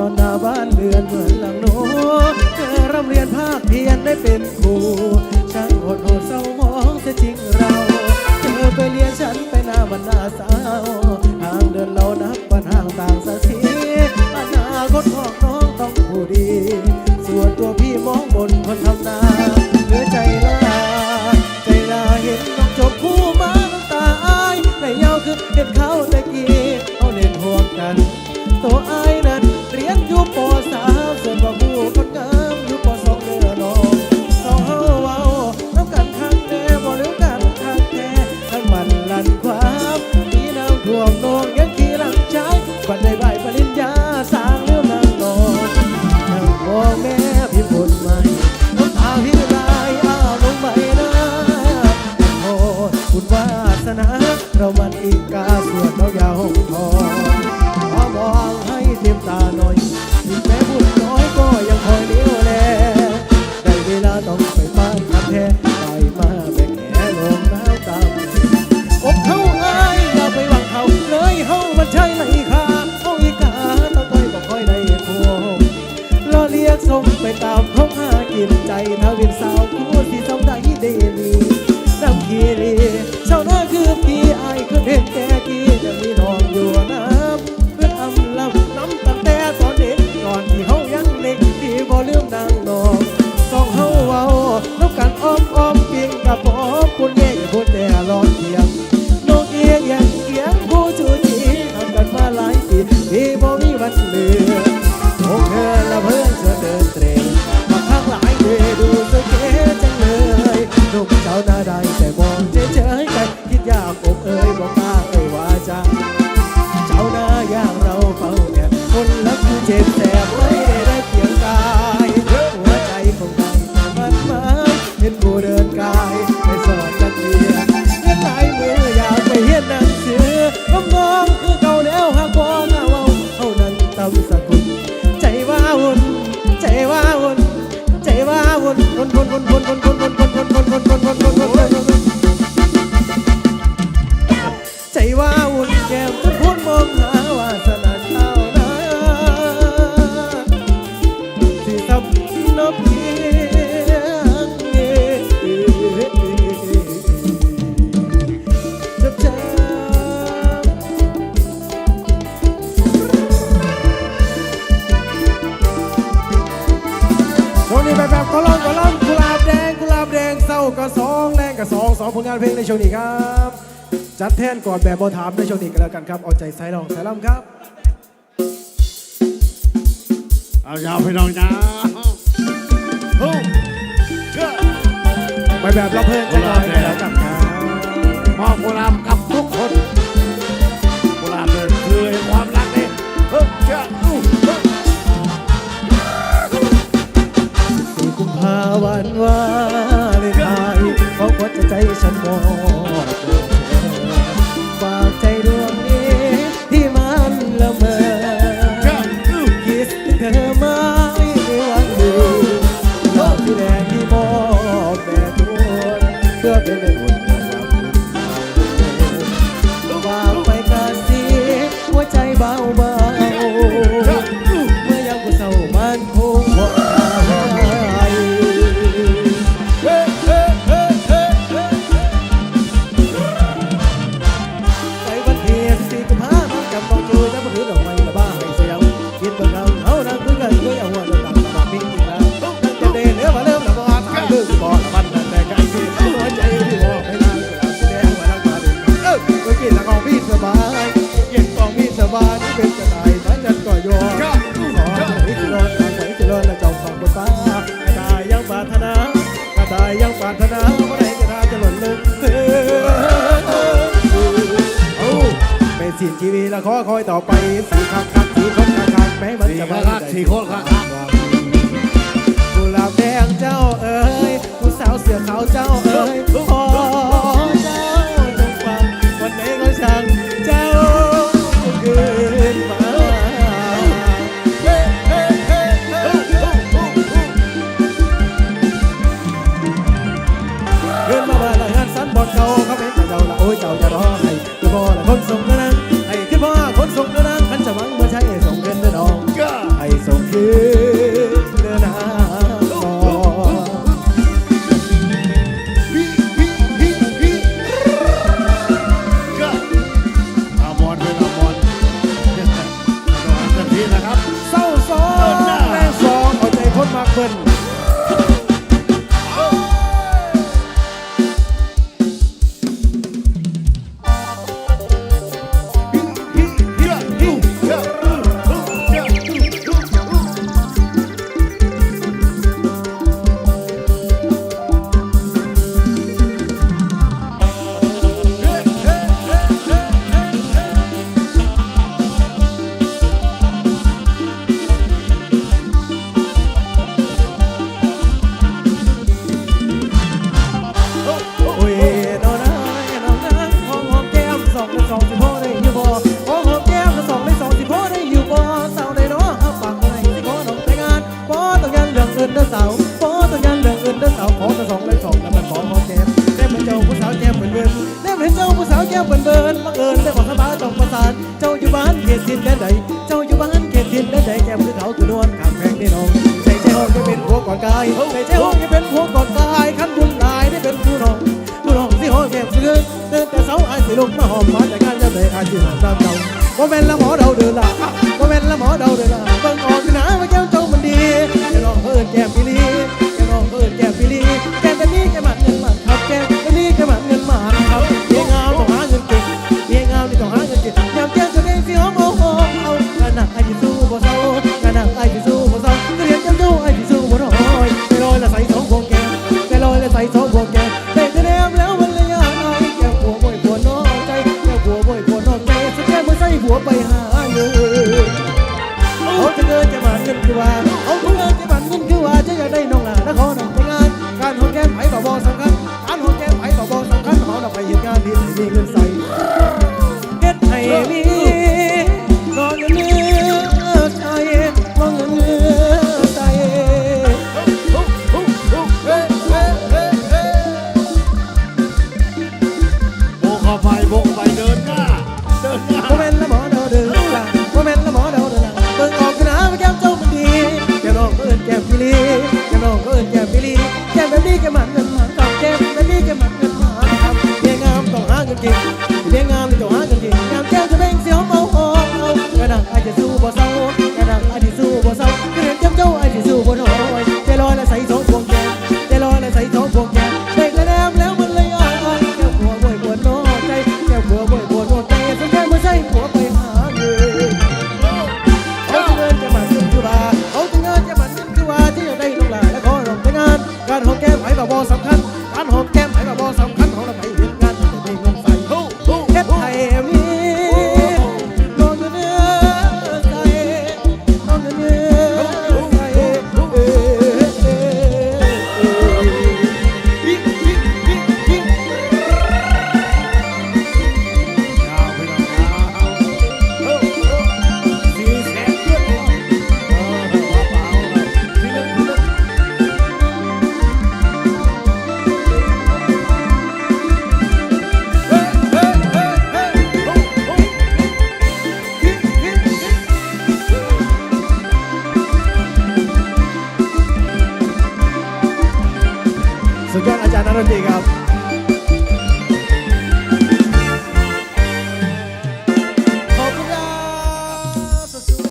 นอน้าบ้านเรือนเหมือนหลังโนเธอร่ำเรียนภาคเพียนได้เป็นครู นใจทวินสาวคูานเพลงในช่วงนี้ครับ จัดแท่นก่อนแบบบอถามในช่วงนี้กันแล้วกันครับ เอาใจใส่ลองใส่ลำครับ เอายาวพี่นองนะโอ้ไปแบบรับเพลินใลยกันแล้วกันครับมอบความกับทุกคน flagpole. What? สินชีวีละขอคอยต่อไปสีคักคักสีคนคักคักแม้มันจะมาได้สีคนคักคักกุหลาบแดงเจ้าเอ๋ยผู้สาวเสือขาวเจ้าเอ๋ยขอเจ้าจงฟังวันไหนก็ช่างเจ้าคืนมาเดินมาบ้านละงานสันบอลเก่าเขาเป็นเจ้าละโอ้ยเจ้าจะรอให้จะบอละคนส่งนั้น Jordan. แก้วเบิ่นเบิ่นบังเอิญไต่ว่าข้าพาต้งประสานเจ้าอยู่บ้านเขตสินแดนใดเจ้าอยู่บ้านเขตสินแดนใดแก้มคือเขาคือนวลข้ามแพงได้นองใส่ใจห้องจะเป็นหัวก่อนกายใส่ใจห้องจะเป็นหัวก่อนกายขั้นบุญหลายได้เป็นผู้น้องผู้น้องที่ห้องแก้มเสือเดินแต่เสาไอ้สิลงมาหอมมาแต่การจะได้อาชีพตามเก่าว่าเป็นละหมอเดาเดินละว่าเป็นละหมอเดาเดินละเบิ่งออกที่หนาว่าแก้มเจ้ามันดีแก้มองเพิ่นแก้มพิลีแก้มองเพิ่นแก้มพิลีแก้มแบบนี้แก้ม ใส่ท้องพวกแก obrigado.